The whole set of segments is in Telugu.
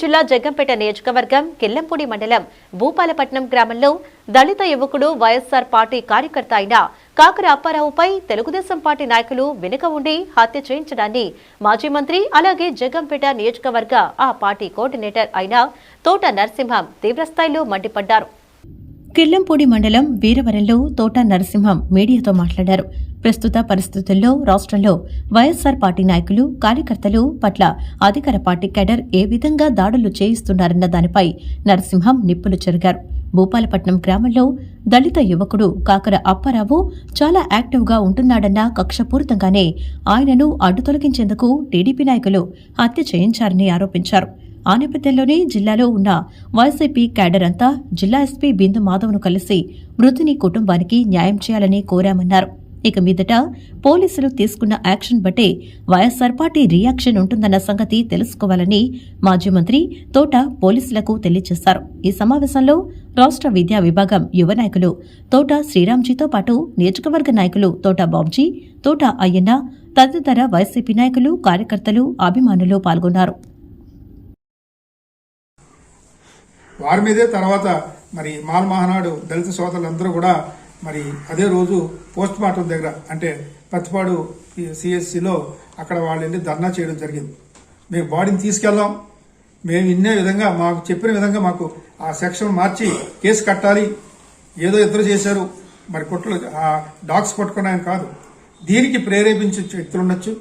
జిల్లా జగ్గంపేట నియోజకవర్గం కిల్లంపూడి మండలం భూపాలపట్నం గ్రామంలో దళిత యువకుడు వైఎస్సార్ పార్టీ కార్యకర్త అయిన కాకర అప్పారావుపై తెలుగుదేశం పార్టీ నాయకులు వెనుక ఉండి హత్య చేయించడాన్ని మాజీ మంత్రి అలాగే జగ్గంపేట నియోజకవర్గ ఆ పార్టీ కోఆర్డినేటర్ అయిన తోట నరసింహం తీవ్రస్థాయిలో మండిపడ్డారు. కిల్లంపూడి మండలం వీరవరంలో తోట నరసింహం మీడియాతో మాట్లాడారు. ప్రస్తుత పరిస్థితుల్లో రాష్ట్రంలో వైఎస్సార్ పార్టీ నాయకులు కార్యకర్తలు పట్ల అధికార పార్టీ కేడర్ ఏ విధంగా దాడులు చేయిస్తున్నారన్న దానిపై నరసింహం నిప్పులు చెరిగారు. భూపాలపట్నం గ్రామంలో దళిత యువకుడు కాకర అప్పారావు చాలా యాక్టివ్గా ఉంటున్నాడన్న కక్షపూరితంగానే ఆయనను అడ్డు తొలగించేందుకు టీడీపీ నాయకులు హత్య చేయించారని ఆరోపించారు. ఆ నేపథ్యంలోనే జిల్లాలో ఉన్న వైసీపీ క్యాడర్ అంతా జిల్లా ఎస్పీ బిందు మాధవ్ను కలిసి మృతుని కుటుంబానికి న్యాయం చేయాలని కోరామన్నారు. ఇక మీదట పోలీసులు తీసుకున్న యాక్షన్ బట్టే వైఎస్సార్ పార్టీ రియాక్షన్ ఉంటుందన్న సంగతి తెలుసుకోవాలని మాజీ మంత్రి తోట పోలీసులకు తెలియజేశారు. ఈ సమావేశంలో రాష్ట్ర విద్యా విభాగం యువ నాయకులు తోట శ్రీరామ్జీతో పాటు నియోజకవర్గ నాయకులు తోట బాబ్జీ తోట అయ్యన్న తదితర వైసీపీ నాయకులు కార్యకర్తలు అభిమానులు పాల్గొన్నారు. వారి మీదే తర్వాత మరి మాల్ మహానాడు దళిత సోదరులందరూ కూడా మరి అదే రోజు పోస్ట్ మార్టం దగ్గర అంటే ప్రతిపాడు సిఎస్సిలో అక్కడ వాళ్ళు వెళ్ళి ధర్నా చేయడం జరిగింది. మేము బాడీని తీసుకెళ్ళాం. మేము ఇన్నే విధంగా మాకు చెప్పిన విధంగా మాకు ఆ సెక్షన్ మార్చి కేసు కట్టాలి. ఏదో ఇద్దరు చేశారు. మరి కొట్లు ఆ డాగ్స్ పట్టుకున్నాయని కాదు. దీనికి ప్రేరేపించే వ్యక్తులు ఉండొచ్చు.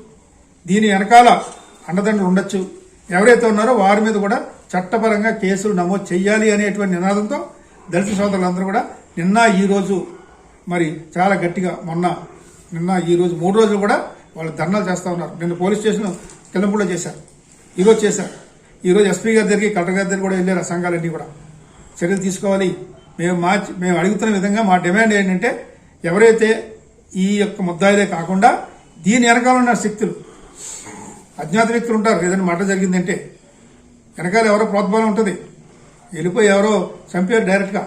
దీని వెనకాల అండదండలు ఉండొచ్చు. ఎవరైతే ఉన్నారో వారి మీద కూడా చట్టపరంగా కేసులు నమోదు చేయాలి అనేటువంటి నినాదంతో దళిత సోదరులందరూ కూడా నిన్న ఈ రోజు మరి చాలా గట్టిగా మొన్న నిన్న ఈరోజు మూడు రోజులు కూడా వాళ్ళు ధర్నాలు చేస్తూ ఉన్నారు. నిన్న పోలీస్ స్టేషన్ కిలంపూడిలో చేశారు. ఈరోజు చేశారు. ఈరోజు ఎస్పీ గారి దగ్గరికి కలెక్టర్ గారి దగ్గర కూడా వెళ్ళారు ఆ సంఘాలన్నీ కూడా. చర్యలు తీసుకోవాలి. మేము మా మేము అడుగుతున్న విధంగా మా డిమాండ్ ఏంటంటే ఎవరైతే ఈ యొక్క ముద్దాయిలే కాకుండా దీని వెనకాలన్న శక్తులు అజ్ఞాత వ్యక్తులు ఉంటారు. ఏదైనా మాట జరిగిందంటే వెనకాల ఎవరో ప్రోత్సాహం ఉంటుంది. వెళ్ళిపోయి ఎవరో చంపారు డైరెక్ట్గా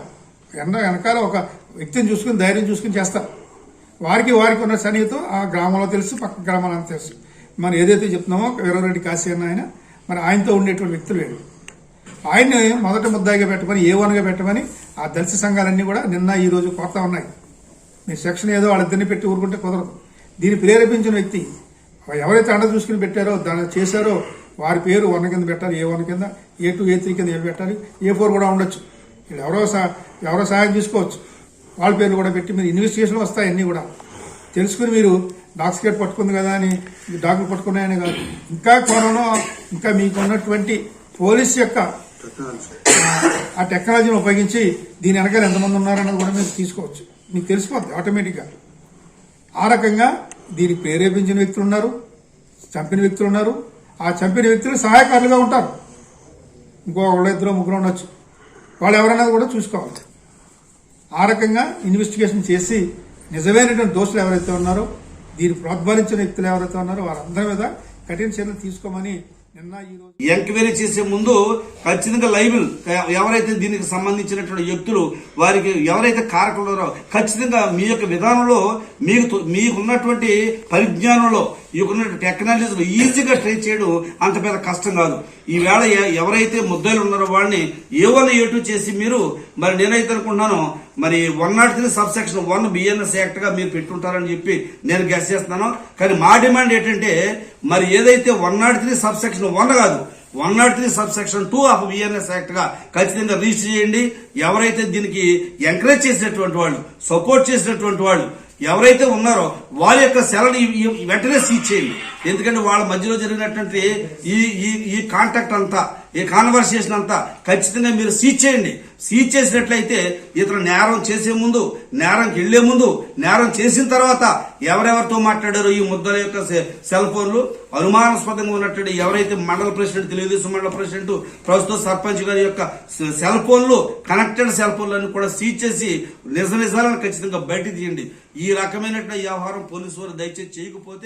ఎన్న వెనకాల ఒక వ్యక్తిని చూసుకుని ధైర్యం చూసుకుని చేస్తారు వారికి వారికి ఉన్న సన్నిహితం ఆ గ్రామంలో తెలుసు పక్క గ్రామాలంతా తెలుసు. మనం ఏదైతే చెప్తున్నామో వీరారెడ్డి కాశీ అన్న ఆయన మరి ఆయనతో ఉండేటువంటి వ్యక్తులు వేరు ఆయన్ని మొదట ముద్దాయిగా పెట్టమని ఏ వన్గా పెట్టమని ఆ దళిత సంఘాలన్నీ కూడా నిన్న ఈ రోజు కోరుతా ఉన్నాయి. మీ సెక్షన్ ఏదో వాళ్ళిద్దరిని పెట్టి ఊరుకుంటే కుదరదు. దీన్ని ప్రేరేపించిన వ్యక్తి ఎవరైతే అండ చూసుకుని పెట్టారో దాన్ని చేశారో వారి పేరు వన్ కింద పెట్టాలి ఏ వన్ కింద ఏ టూ ఏ త్రీ కింద ఏ పెట్టాలి ఏ ఫోర్ కూడా ఉండొచ్చు. వీళ్ళు ఎవరో సహా ఎవరో సహాయం తీసుకోవచ్చు వాళ్ళ పేర్లు కూడా పెట్టి మీరు ఇన్వెస్టిగేషన్ వస్తాయి అన్నీ కూడా. తెలుసుకుని మీరు డాగ్ స్కేట్ పట్టుకుంది కదా అని డాక్టర్ పట్టుకున్నాయని కాదు. ఇంకా కొనను ఇంకా మీకు ఉన్నటువంటి పోలీస్ యొక్క ఆ టెక్నాలజీని ఉపయోగించి దీని వెనకాల ఎంతమంది ఉన్నారన్నది కూడా మీరు తీసుకోవచ్చు. మీకు తెలిసిపోద్ది ఆటోమేటిక్గా. ఆ రకంగా దీనికి ప్రేరేపించిన వ్యక్తులు ఉన్నారు చంపిన వ్యక్తులు ఉన్నారు ఆ చంపిన వ్యక్తులు సహాయకారులుగా ఉంటారు. ఇంకో ఒకళ్ళు ఇద్దరు ముగ్గురు ఉండొచ్చు. వాళ్ళు ఎవరైనా కూడా చూసుకోవాలి. ఆ రకంగా ఇన్వెస్టిగేషన్ చేసి నిజమైనటువంటి దోషులు ఎవరైతే ఉన్నారో దీన్ని ప్రోద్బలించిన వ్యక్తులు ఎవరైతే ఉన్నారో వారందరి మీద కఠిన చర్యలు తీసుకోమని ఎంక్వైరీ చేసే ముందు ఖచ్చితంగా లైబుల్ ఎవరైతే దీనికి సంబంధించినటువంటి వ్యక్తులు వారికి ఎవరైతే కారకులు ఉన్నారో ఖచ్చితంగా మీ యొక్క విధానంలో మీకు మీకున్నటువంటి పరిజ్ఞానంలో మీకున్నటువంటి టెక్నాలజీలో ఈజీగా ట్రై చేయడం అంత పెద్ద కష్టం కాదు. ఈవేళ ఎవరైతే ముద్దలు ఉన్నారో వాళ్ళని ఏ ఏటు చేసి మీరు మరి నేనైతే అనుకుంటున్నాను మరి one nought three sub section one BNS యాక్ట్గా మీరు పెట్టుంటారని చెప్పి నేను గెస్ చేస్తున్నాను. కానీ మా డిమాండ్ ఏంటంటే మరి ఏదైతే one nought three sub section one కాదు one nought three sub section two of BNS యాక్ట్గా ఖచ్చితంగా రిజిస్టర్ చేయండి. ఎవరైతే దీనికి ఎంకరేజ్ చేసినటువంటి వాళ్ళు సపోర్ట్ చేసినటువంటి వాళ్ళు ఎవరైతే ఉన్నారో వాళ్ళ యొక్క సెలని వెంటనే సీజ్ చేయండి. ఎందుకంటే వాళ్ళ మధ్యలో జరిగినటువంటి ఈ ఈ ఈ కాంటాక్ట్ అంతా ఈ కాన్వర్సేషన్ అంతా ఖచ్చితంగా మీరు సీజ్ చేయండి. సీజ్ చేసినట్లయితే ఇతను నేరం చేసే ముందు నేరంకి వెళ్ళే ముందు నేరం చేసిన తర్వాత ఎవరెవరితో మాట్లాడారో ఈ ముద్దల యొక్క సె- సెల్ ఫోన్లు. అనుమానాస్పదంగా ఉన్నటువంటి ఎవరైతే మండల ప్రెసిడెంట్ తెలుగుదేశం మండల ప్రెసిడెంట్ ప్రస్తుత సర్పంచ్ గారి యొక్క సెల్ ఫోన్లు కనెక్టెడ్ సెల్ ఫోన్లను కూడా సీజ్ చేసి నిజ నిజాలను ఖచ్చితంగా బయట తీయండి. ఈ రకమైనటువంటి వ్యవహారం పోలీసు వారు దయచేసి చేయకపోతే